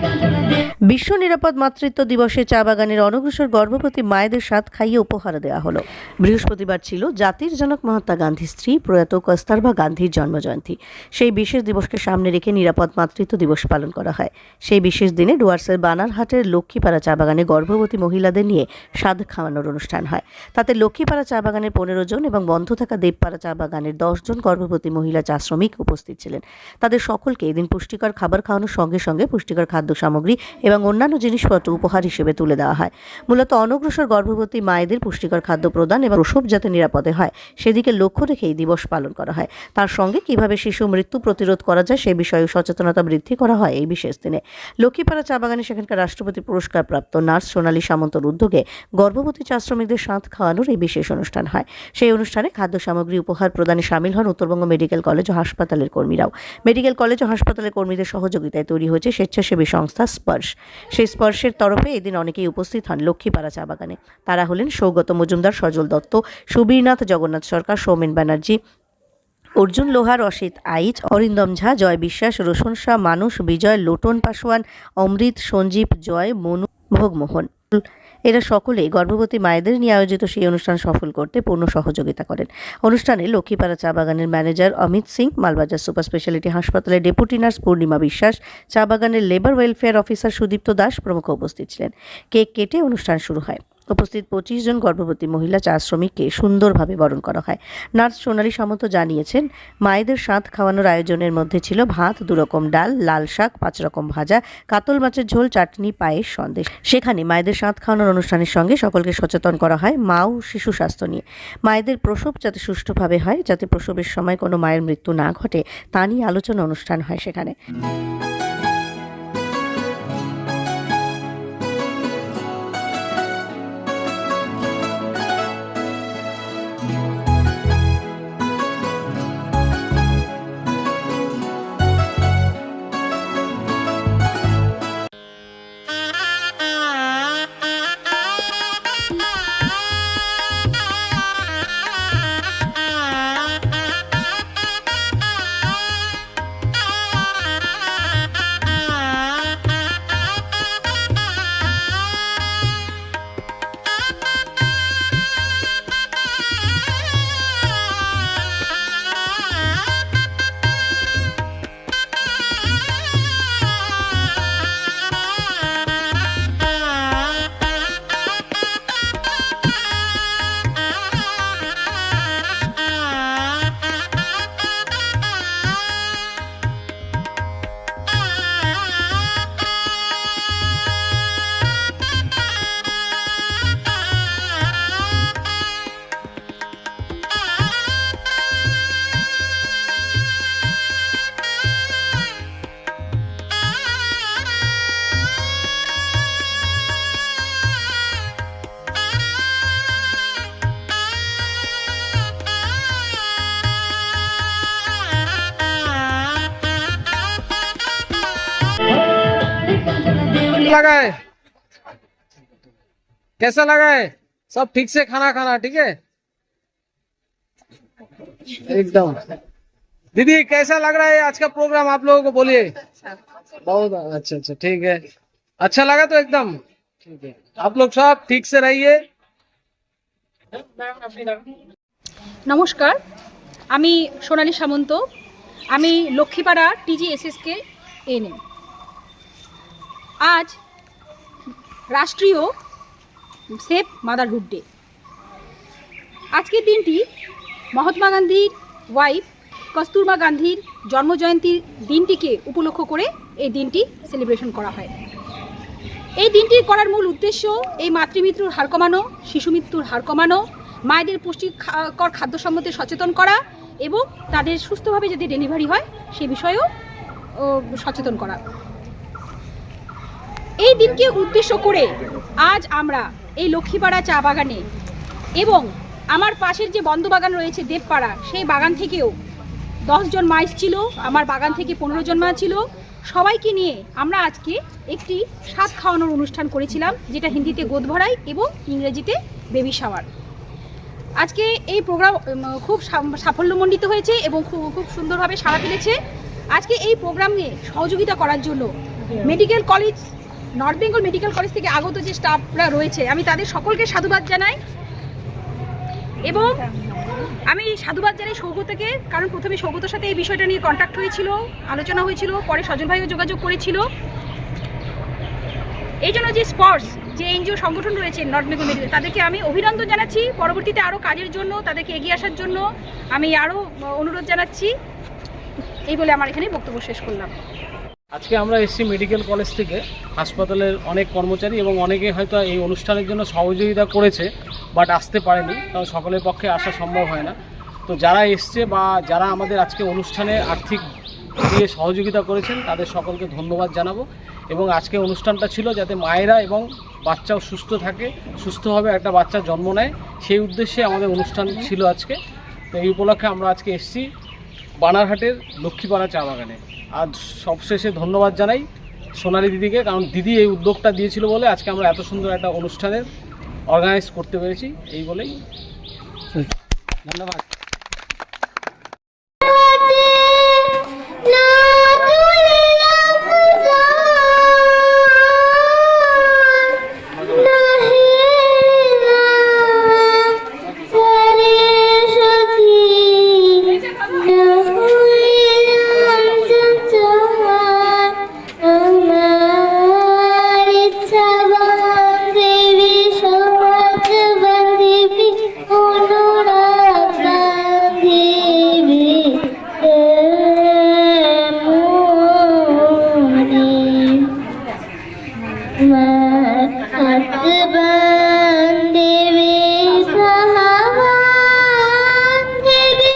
Thank you. বিশ্ব নিরাপদ মাতৃত্ব দিবসে চা বাগানের অনগ্রসর গর্ভবতী মায়েদের স্বাদ খাইয়ে উপহার দেওয়া হলো। বৃহস্পতিবার ছিল জাতির জনক মহাত্মা গান্ধীর স্ত্রী প্রয়াত কস্তারবা গান্ধীর জন্মজয়ন্তী। সেই বিশেষ দিবসকে সামনে রেখে নিরাপদ মাতৃত্ব দিবস পালন করা হয়। সেই বিশেষ দিনে ডুয়ার্সের বানারহাটের লক্ষ্মীপাড়া চা বাগানে গর্ভবতী মহিলাদের নিয়ে স্বাদ খাওয়ানোর অনুষ্ঠান হয়। তাতে লক্ষ্মীপাড়া চা বাগানের পনেরো জন এবং বন্ধ থাকা দেবপাড়া চা বাগানের দশজন গর্ভবতী মহিলা চা শ্রমিক উপস্থিত ছিলেন। তাদের সকলকে এদিন পুষ্টিকর খাবার খাওয়ানোর সঙ্গে সঙ্গে পুষ্টিকর খাদ্য সামগ্রী এবং অন্যান্য জিনিসপত্র উপহার হিসেবে তুলে দেওয়া হয়। মূলত অনগ্রসর গর্ভবতী মায়েদের পুষ্টিকর খাদ্য প্রদান এবং প্রসব যাতে নিরাপদে হয়, সেদিকে লক্ষ্য রেখে এই দিবস পালন করা হয়। তার সঙ্গে কীভাবে শিশু মৃত্যু প্রতিরোধ করা যায় সে বিষয়ে সচেতনতা বৃদ্ধি করা হয় এই বিশেষ দিনে। লক্ষ্মীপাড়া চা বাগানে সেখানকার রাষ্ট্রপতি পুরস্কার প্রাপ্ত নার্স সোনালী সামন্তর উদ্যোগে গর্ভবতী চা শ্রমিকদের সাঁত খাওয়ানোর এই বিশেষ অনুষ্ঠান হয়। সেই অনুষ্ঠানে খাদ্য সামগ্রী উপহার প্রদানে সামিল হন উত্তরবঙ্গ মেডিকেল কলেজ ও হাসপাতালের কর্মীরাও। মেডিকেল কলেজ ও হাসপাতালের কর্মীদের সহযোগিতায় তৈরি হয়েছে স্বেচ্ছাসেবী সংস্থা স্পর্শ। সেই স্পর্শের তরফে এদিন অনেকেই উপস্থিত হন লক্ষ্মীপাড়া চা বাগানে। তারা হলেন সৌগত মজুমদার, সজল দত্ত, সুবীরনাথ, জগন্নাথ সরকার, সৌমেন ব্যানার্জি, অর্জুন লোহার অসিত আইচ, অরিন্দম ঝা, জয় বিশ্বাস, রোশন শাহ, মানুষ বিজয়, লোটন পাশোয়ান অমৃত, সঞ্জীব জয়, মনু, ভোগমোহন। এরা সকলে গর্ভবতী মায়েদের নিয়ে আয়োজিত সেই অনুষ্ঠান সফল করতে পূর্ণ সহযোগিতা করেন। অনুষ্ঠানে লক্ষ্মীপাড়া চা বাগানের manager Amit Singh, Malbazar super speciality হাসপাতালের ডেপুটি নার্স পূর্ণিমা বিশ্বাস, চা বাগানের labour welfare officer Sudipta Das প্রমুখ উপস্থিত ছিলেন। কেক কেটে অনুষ্ঠান শুরু হয়। উপস্থিত পঁচিশ জন গর্ভবতী মহিলা চা শ্রমিককে সুন্দরভাবে বরণ করা হয়। নার্স সোনালী সামন্ত জানিয়েছেন, মায়েদের সাঁত খাওয়ানোর আয়োজনের মধ্যে ছিল ভাত, দুরকম ডাল, লাল শাক, পাঁচ রকম ভাজা, কাতল মাছের ঝোল, চাটনি, পায়েস, সন্দেশ। সেখানে মায়েদের সাঁত খাওয়ানোর অনুষ্ঠানের সঙ্গে সকলকে সচেতন করা হয় মা ও শিশু স্বাস্থ্য নিয়ে। মায়েদের প্রসব যাতে সুষ্ঠুভাবে হয়, যাতে প্রসবের সময় কোনো মায়ের মৃত্যু না ঘটে, তা নিয়ে আলোচনা অনুষ্ঠান হয় সেখানে। लगा है कैसा लगा है सब ठीक से खाना खाना ठीक है एकदम दीदी कैसा लग रहा है आज का प्रोग्राम आप लोगों को बोलिए बहुत अच्छा अच्छा ठीक है अच्छा लगा तो एकदम ठीक है आप लोग सब ठीक से रहिए নমস্কার আমি সোনালী সামন্ত আমি লক্ষ্মীপাড়া টিজিএসএসকে এনএম আজ রাষ্ট্রীয় সেফ মাদারহুড ডে। আজকের দিনটি মহাত্মা গান্ধীর ওয়াইফ কস্তুরবা গান্ধীর জন্মজয়ন্তীর দিনটিকে উপলক্ষ করে এই দিনটি সেলিব্রেশন করা হয়। এই দিনটি করার মূল উদ্দেশ্য এই মাতৃমৃত্যুর হার কমানো শিশু মৃত্যুর হার কমানো, মায়েদের পুষ্টিকর খাদ্য সম্বন্ধে সচেতন করা এবং তাদের সুস্থভাবে যদি ডেলিভারি হয় সে বিষয়েও সচেতন করা। এই দিনকে উদ্দেশ্য করে আজ আমরা এই লক্ষ্মীপাড়া চা বাগানে এবং আমার পাশের যে বন্ধ বাগান রয়েছে দেবপাড়া সেই বাগান থেকেও দশজন মা ছিল আমার বাগান থেকে পনেরো জন মা ছিল। সবাইকে নিয়ে আমরা আজকে একটি স্বাদ খাওয়ানোর অনুষ্ঠান করেছিলাম যেটা হিন্দিতে গোদ ভরাই এবং ইংরেজিতে বেবি শাওয়ার। আজকে এই প্রোগ্রাম খুব সাফল্যমণ্ডিত হয়েছে এবং খুব খুব সুন্দরভাবে সাড়া ফেলেছে। আজকে এই প্রোগ্রামে সহযোগিতা করার জন্য medical college north Bengal medical college থেকে আগত যে স্টাফরা রয়েছে, আমি তাদের সকলকে সাধুবাদ জানাই। এবং আমি সাধুবাদ জানাই সৌগতকে, কারণ প্রথমে সৌগতের সাথে এই বিষয়টা নিয়ে কন্ট্যাক্ট হয়েছিল, আলোচনা হয়েছিল, পরে সজল ভাইও যোগাযোগ করেছিল। এই জন্য যে স্পর্টস যে এনজিও সংগঠন রয়েছে নর্থ বেঙ্গল মেডিকেল তাদেরকে আমি অভিনন্দন জানাচ্ছি। পরবর্তীতে আরও কাজের জন্য, তাদেরকে এগিয়ে আসার জন্য আমি আরও অনুরোধ জানাচ্ছি। এই বলে আমার এখানে বক্তব্য শেষ করলাম। আজকে আমরা এসেছি মেডিকেল কলেজ থেকে। হাসপাতালের অনেক কর্মচারী এবং অনেকে হয়তো এই অনুষ্ঠানের জন্য সহযোগিতা করেছে, বাট আসতে পারেনি, কারণ সকলের পক্ষে আসা সম্ভব হয় না। তো যারা এসছে বা যারা আমাদের আজকে অনুষ্ঠানে আর্থিক দিয়ে সহযোগিতা করেছেন, তাদের সকলকে ধন্যবাদ জানাব। এবং আজকে অনুষ্ঠানটা ছিল যাতে মায়েরা এবং বাচ্চাও সুস্থ থাকে, সুস্থভাবে একটা বাচ্চা জন্ম নেয়। সেই উদ্দেশ্যে আমাদের অনুষ্ঠান ছিল আজকে। তো এই উপলক্ষে আমরা আজকে এসেছি বানারহাটের লক্ষ্মীপাড়া চা বাগানে। আর সবশেষে ধন্যবাদ জানাই সোনালি দিদিকে, কারণ দিদি এই উদ্যোগটা দিয়েছিল বলে আজকে আমরা এত সুন্দর একটা অনুষ্ঠানের অর্গানাইজ করতে পেরেছি, এই বলেই। ধন্যবাদ।